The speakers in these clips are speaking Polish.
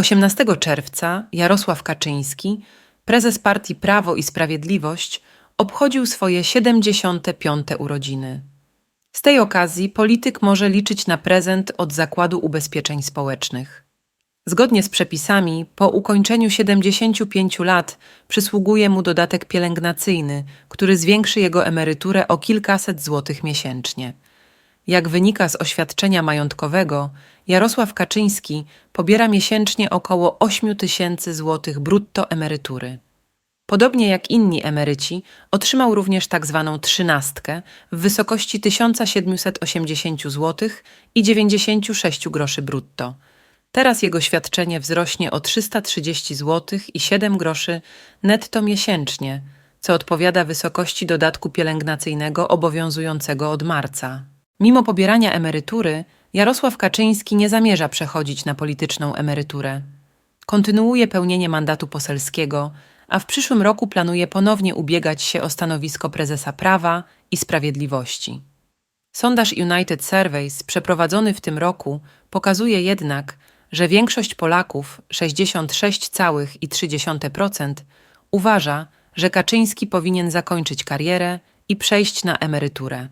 18 czerwca Jarosław Kaczyński, prezes partii Prawo i Sprawiedliwość, obchodził swoje 75. urodziny. Z tej okazji polityk może liczyć na prezent od Zakładu Ubezpieczeń Społecznych. Zgodnie z przepisami, po ukończeniu 75 lat przysługuje mu dodatek pielęgnacyjny, który zwiększy jego emeryturę o kilkaset złotych miesięcznie. Jak wynika z oświadczenia majątkowego, Jarosław Kaczyński pobiera miesięcznie około 8 tysięcy złotych brutto emerytury. Podobnie jak inni emeryci, otrzymał również tak zwaną trzynastkę w wysokości 1780 zł i 96 groszy brutto. Teraz jego świadczenie wzrośnie o 330 zł i 7 groszy netto miesięcznie, co odpowiada wysokości dodatku pielęgnacyjnego obowiązującego od marca. Mimo pobierania emerytury, Jarosław Kaczyński nie zamierza przechodzić na polityczną emeryturę. Kontynuuje pełnienie mandatu poselskiego, a w przyszłym roku planuje ponownie ubiegać się o stanowisko prezesa Prawa i Sprawiedliwości. Sondaż United Surveys przeprowadzony w tym roku pokazuje jednak, że większość Polaków 66,3% uważa, że Kaczyński powinien zakończyć karierę i przejść na emeryturę.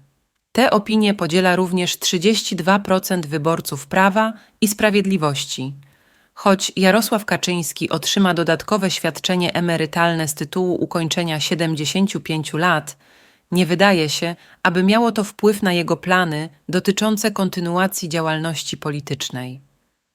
Te opinie podziela również 32% wyborców Prawa i Sprawiedliwości. Choć Jarosław Kaczyński otrzyma dodatkowe świadczenie emerytalne z tytułu ukończenia 75 lat, nie wydaje się, aby miało to wpływ na jego plany dotyczące kontynuacji działalności politycznej.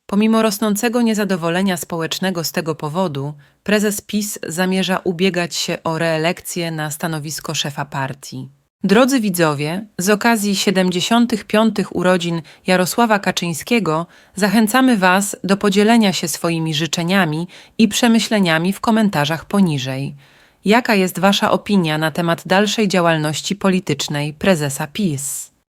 Pomimo rosnącego niezadowolenia społecznego z tego powodu, prezes PiS zamierza ubiegać się o reelekcję na stanowisko szefa partii. Drodzy widzowie, z okazji 75. urodzin Jarosława Kaczyńskiego zachęcamy Was do podzielenia się swoimi życzeniami i przemyśleniami w komentarzach poniżej. Jaka jest Wasza opinia na temat dalszej działalności politycznej prezesa PiS?